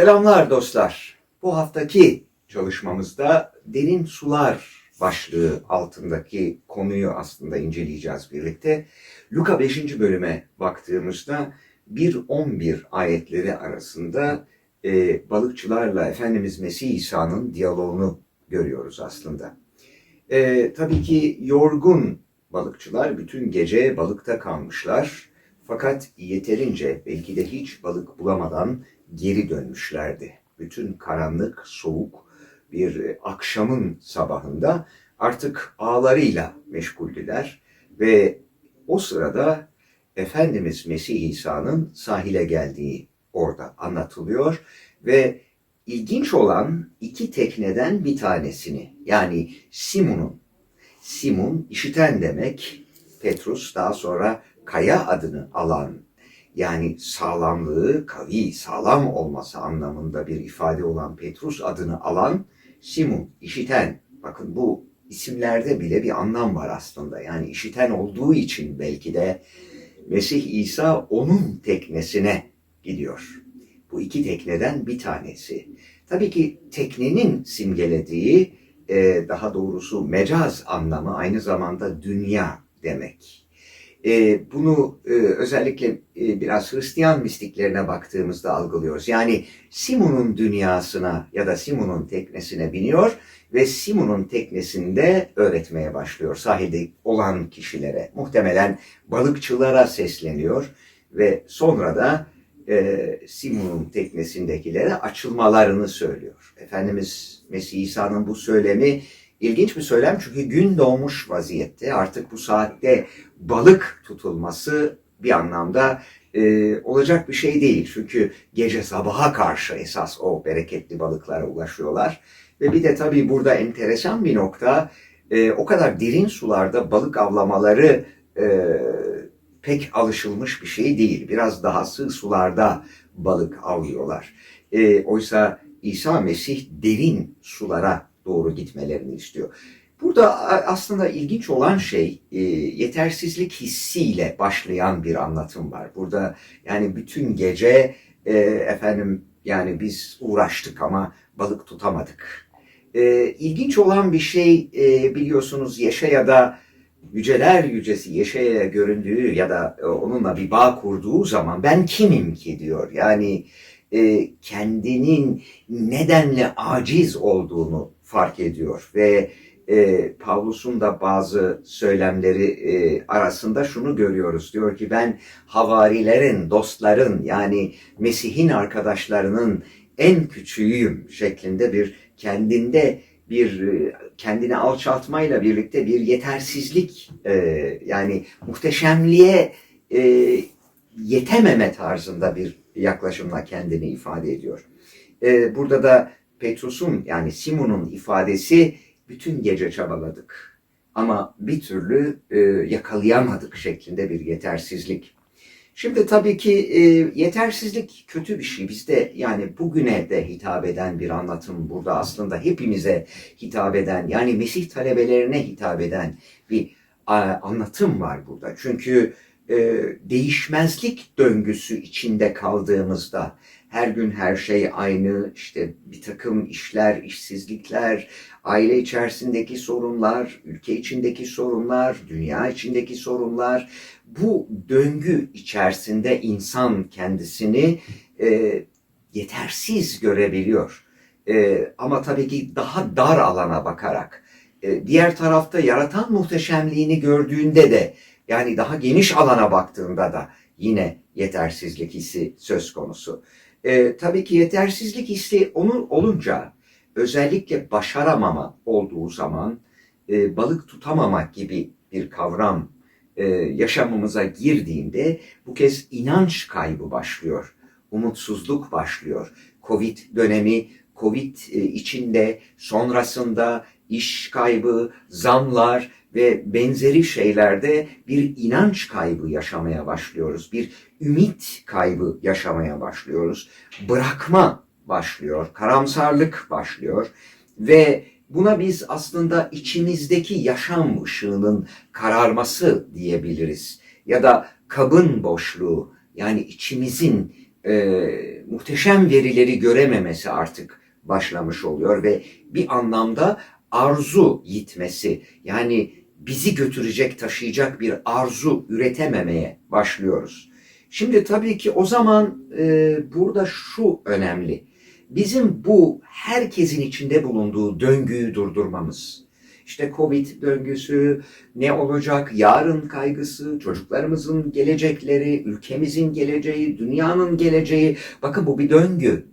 Selamlar dostlar. Bu haftaki çalışmamızda derin sular başlığı altındaki konuyu aslında inceleyeceğiz birlikte. Luka 5. bölüme baktığımızda 1-11 ayetleri arasında e, balıkçılarla Efendimiz Mesih İsa'nın diyaloğunu görüyoruz aslında. E, tabii ki yorgun balıkçılar bütün gece balıkta kalmışlar. Fakat yeterince belki de hiç balık bulamadan geri dönmüşlerdi. Bütün karanlık, soğuk bir e, akşamın sabahında artık ağlarıyla meşguldüler ve o sırada Efendimiz Mesih İsa'nın sahile geldiği orada anlatılıyor ve ilginç olan iki tekneden bir tanesini yani Simon'un Simon işiten demek Petrus daha sonra Kaya adını alan yani sağlamlığı, kavi, sağlam olması anlamında bir ifade olan Petrus adını alan Simon, işiten. Bakın bu isimlerde bile bir anlam var aslında. Yani işiten olduğu için belki de Mesih İsa onun teknesine gidiyor. Bu iki tekneden bir tanesi. Tabii ki teknenin simgelediği e, daha doğrusu mecaz anlamı aynı zamanda dünya demek. E, bunu e, özellikle e, biraz Hristiyan mistiklerine baktığımızda algılıyoruz. Yani Simon'un dünyasına ya da Simon'un teknesine biniyor ve Simon'un teknesinde öğretmeye başlıyor sahilde olan kişilere. Muhtemelen balıkçılara sesleniyor ve sonra da e, Simon'un teknesindekilere açılmalarını söylüyor. Efendimiz Mesih İsa'nın bu söylemi ilginç bir söylem çünkü gün doğmuş vaziyette artık bu saatte balık tutulması bir anlamda e, olacak bir şey değil. Çünkü gece sabaha karşı esas o bereketli balıklara ulaşıyorlar. Ve bir de tabii burada enteresan bir nokta e, o kadar derin sularda balık avlamaları e, pek alışılmış bir şey değil. Biraz daha sığ sularda balık avlıyorlar. E, oysa İsa Mesih derin sulara doğru gitmelerini istiyor. Burada aslında ilginç olan şey e, yetersizlik hissiyle başlayan bir anlatım var. Burada yani bütün gece e, efendim yani biz uğraştık ama balık tutamadık. E, ilginç olan bir şey e, biliyorsunuz Yeşaya'da yüceler yücesi Yeşaya'ya göründüğü ya da e, onunla bir bağ kurduğu zaman ben kimim ki diyor. Yani e, kendinin nedenle aciz olduğunu fark ediyor ve e, Pavlus'un da bazı söylemleri e, arasında şunu görüyoruz. Diyor ki ben havarilerin, dostların yani Mesih'in arkadaşlarının en küçüğüyüm şeklinde bir kendinde bir e, kendini alçaltmayla birlikte bir yetersizlik e, yani muhteşemliğe e, yetememe tarzında bir yaklaşımla kendini ifade ediyor. E, burada da Petrus'un yani Simon'un ifadesi bütün gece çabaladık ama bir türlü e, yakalayamadık şeklinde bir yetersizlik. Şimdi tabii ki e, yetersizlik kötü bir şey. Bizde yani bugüne de hitap eden bir anlatım burada aslında hepimize hitap eden yani Mesih talebelerine hitap eden bir a, anlatım var burada. Çünkü e, değişmezlik döngüsü içinde kaldığımızda her gün her şey aynı, işte bir takım işler, işsizlikler, aile içerisindeki sorunlar, ülke içindeki sorunlar, dünya içindeki sorunlar, bu döngü içerisinde insan kendisini e, yetersiz görebiliyor. E, ama tabii ki daha dar alana bakarak, e, diğer tarafta yaratan muhteşemliğini gördüğünde de, yani daha geniş alana baktığında da yine yetersizlik hissi söz konusu. E, tabii ki yetersizlik hissi onun olunca özellikle başaramama olduğu zaman e, balık tutamamak gibi bir kavram e, yaşamımıza girdiğinde bu kez inanç kaybı başlıyor. Umutsuzluk başlıyor. Covid dönemi, Covid e, içinde, sonrasında iş kaybı, zamlar ve benzeri şeylerde bir inanç kaybı yaşamaya başlıyoruz. Bir ümit kaybı yaşamaya başlıyoruz. Bırakma başlıyor, karamsarlık başlıyor ve buna biz aslında içimizdeki yaşam ışığının kararması diyebiliriz. Ya da kabın boşluğu yani içimizin e, muhteşem verileri görememesi artık başlamış oluyor ve bir anlamda arzu yitmesi yani bizi götürecek, taşıyacak bir arzu üretememeye başlıyoruz. Şimdi tabii ki o zaman e, burada şu önemli. Bizim bu herkesin içinde bulunduğu döngüyü durdurmamız. İşte Covid döngüsü, ne olacak, yarın kaygısı, çocuklarımızın gelecekleri, ülkemizin geleceği, dünyanın geleceği. Bakın bu bir döngü.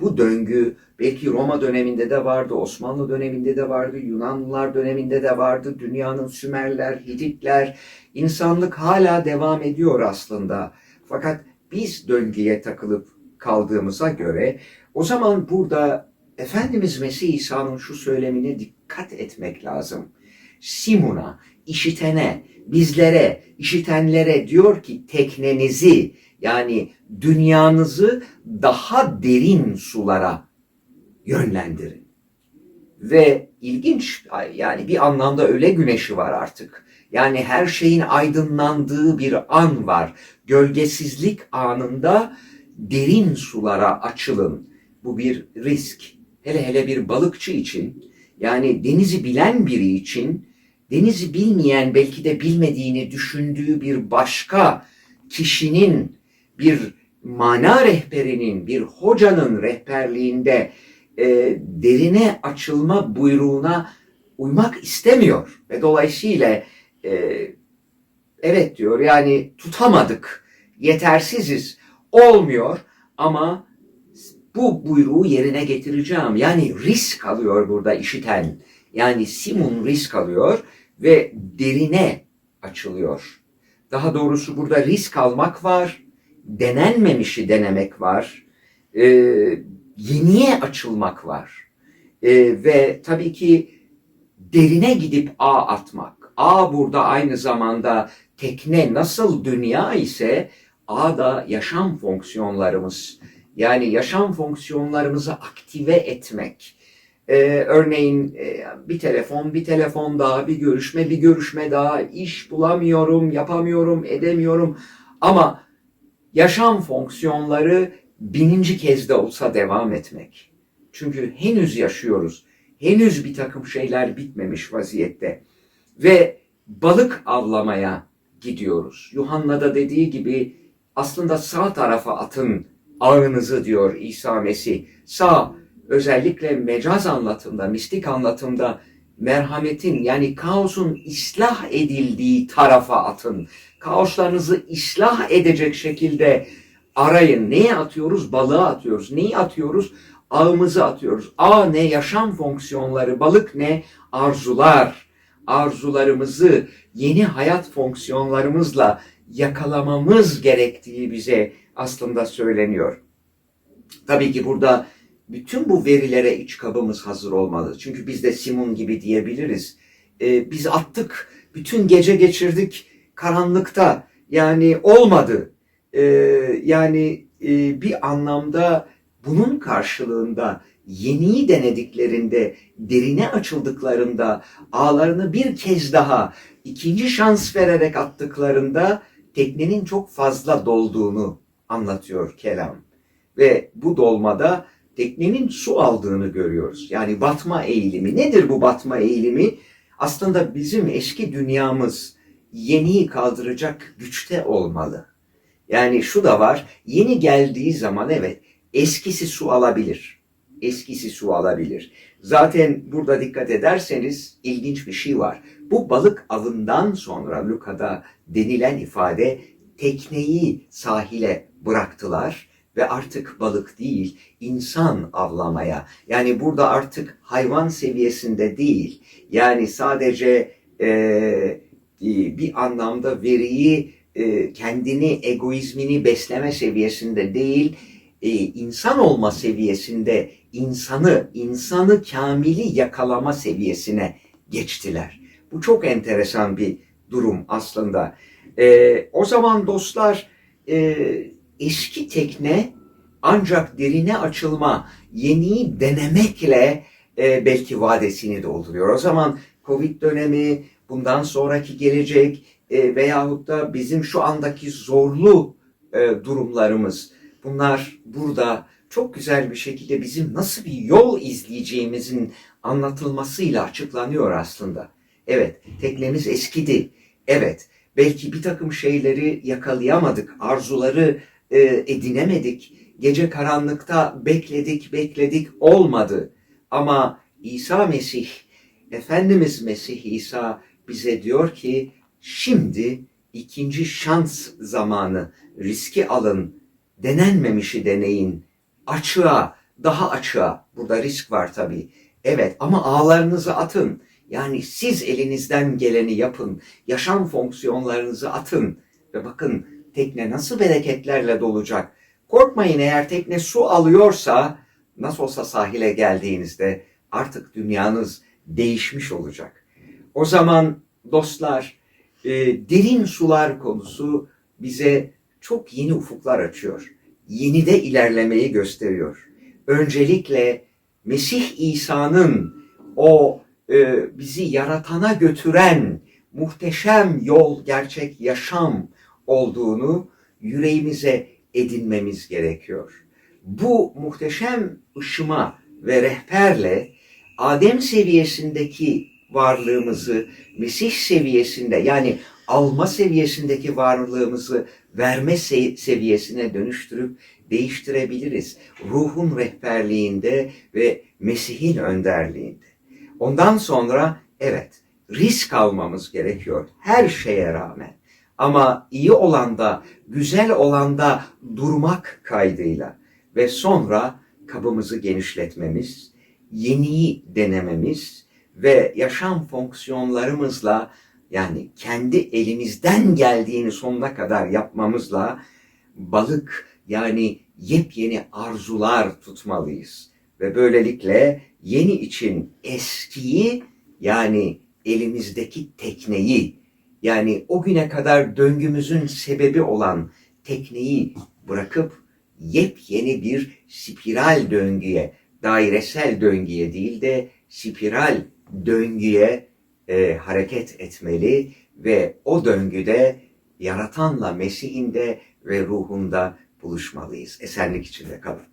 Bu döngü belki Roma döneminde de vardı, Osmanlı döneminde de vardı, Yunanlılar döneminde de vardı, dünyanın Sümerler, Hititler, insanlık hala devam ediyor aslında. Fakat biz döngüye takılıp kaldığımıza göre o zaman burada Efendimiz Mesih İsa'nın şu söylemine dikkat etmek lazım. Simun'a, işitene, bizlere, işitenlere diyor ki teknenizi yani dünyanızı daha derin sulara yönlendirin. Ve ilginç yani bir anlamda öyle güneşi var artık. Yani her şeyin aydınlandığı bir an var. Gölgesizlik anında derin sulara açılın. Bu bir risk. Hele hele bir balıkçı için yani denizi bilen biri için denizi bilmeyen belki de bilmediğini düşündüğü bir başka kişinin bir mana rehberinin, bir hocanın rehberliğinde e, derine açılma buyruğuna uymak istemiyor. Ve dolayısıyla e, evet diyor yani tutamadık, yetersiziz, olmuyor ama bu buyruğu yerine getireceğim. Yani risk alıyor burada işiten. Yani Simon risk alıyor ve derine açılıyor. Daha doğrusu burada risk almak var, denenmemişi denemek var, e, yeniye açılmak var. E, ve tabii ki derine gidip ağ atmak. Ağ burada aynı zamanda tekne nasıl dünya ise ağ da yaşam fonksiyonlarımız. Yani yaşam fonksiyonlarımızı aktive etmek. Ee, örneğin e, bir telefon, bir telefon daha, bir görüşme, bir görüşme daha, iş bulamıyorum, yapamıyorum, edemiyorum. Ama yaşam fonksiyonları bininci kez de olsa devam etmek. Çünkü henüz yaşıyoruz. Henüz bir takım şeyler bitmemiş vaziyette. Ve balık avlamaya gidiyoruz. Yuhanna'da dediği gibi aslında sağ tarafa atın ağınızı diyor İsa Mesih. Sağ özellikle mecaz anlatımda, mistik anlatımda merhametin yani kaosun ıslah edildiği tarafa atın. Kaoslarınızı ıslah edecek şekilde arayın. Neye atıyoruz? Balığa atıyoruz. Neyi atıyoruz? Ağımızı atıyoruz. Ağ ne? Yaşam fonksiyonları. Balık ne? Arzular. Arzularımızı yeni hayat fonksiyonlarımızla yakalamamız gerektiği bize aslında söyleniyor. Tabii ki burada bütün bu verilere iç kabımız hazır olmalı. Çünkü biz de Simon gibi diyebiliriz. Ee, biz attık, bütün gece geçirdik karanlıkta. Yani olmadı. Ee, yani e, bir anlamda bunun karşılığında yeniyi denediklerinde, derine açıldıklarında, ağlarını bir kez daha ikinci şans vererek attıklarında teknenin çok fazla dolduğunu anlatıyor kelam. Ve bu dolmada teknenin su aldığını görüyoruz. Yani batma eğilimi. Nedir bu batma eğilimi? Aslında bizim eski dünyamız yeniyi kaldıracak güçte olmalı. Yani şu da var, yeni geldiği zaman evet eskisi su alabilir. Eskisi su alabilir. Zaten burada dikkat ederseniz ilginç bir şey var. Bu balık avından sonra Luka'da denilen ifade tekneyi sahile bıraktılar ve artık balık değil insan avlamaya yani burada artık hayvan seviyesinde değil yani sadece e, bir anlamda veriyi e, kendini egoizmini besleme seviyesinde değil e, insan olma seviyesinde insanı insanı kamili yakalama seviyesine geçtiler. Bu çok enteresan bir durum aslında. E, o zaman dostlar eski tekne ancak derine açılma, yeniyi denemekle belki vadesini dolduruyor. O zaman Covid dönemi, bundan sonraki gelecek e, veyahut da bizim şu andaki zorlu e, durumlarımız Bunlar burada çok güzel bir şekilde bizim nasıl bir yol izleyeceğimizin anlatılmasıyla açıklanıyor aslında. Evet, teknemiz eskidi. Evet, belki bir takım şeyleri yakalayamadık, arzuları e, edinemedik. Gece karanlıkta bekledik, bekledik, olmadı. Ama İsa Mesih, Efendimiz Mesih İsa bize diyor ki, şimdi ikinci şans zamanı, riski alın, denenmemişi deneyin, açığa, daha açığa, burada risk var tabii. Evet ama ağlarınızı atın. Yani siz elinizden geleni yapın. Yaşam fonksiyonlarınızı atın. Ve bakın tekne nasıl bereketlerle dolacak. Korkmayın eğer tekne su alıyorsa nasıl olsa sahile geldiğinizde artık dünyanız değişmiş olacak. O zaman dostlar e, derin sular konusu bize çok yeni ufuklar açıyor. Yeni de ilerlemeyi gösteriyor. Öncelikle Mesih İsa'nın o e, bizi yaratana götüren muhteşem yol, gerçek yaşam olduğunu yüreğimize edinmemiz gerekiyor. Bu muhteşem ışıma ve rehberle Adem seviyesindeki varlığımızı Mesih seviyesinde yani alma seviyesindeki varlığımızı verme se- seviyesine dönüştürüp değiştirebiliriz. Ruhun rehberliğinde ve Mesih'in önderliğinde. Ondan sonra evet risk almamız gerekiyor her şeye rağmen. Ama iyi olanda, güzel olanda durmak kaydıyla ve sonra kabımızı genişletmemiz, yeniyi denememiz ve yaşam fonksiyonlarımızla yani kendi elimizden geldiğini sonuna kadar yapmamızla balık yani yepyeni arzular tutmalıyız. Ve böylelikle yeni için eskiyi yani elimizdeki tekneyi yani o güne kadar döngümüzün sebebi olan tekneyi bırakıp yepyeni bir spiral döngüye, dairesel döngüye değil de spiral döngüye e, hareket etmeli ve o döngüde yaratanla Mesih'in de ve ruhunda buluşmalıyız. Esenlik içinde kalın.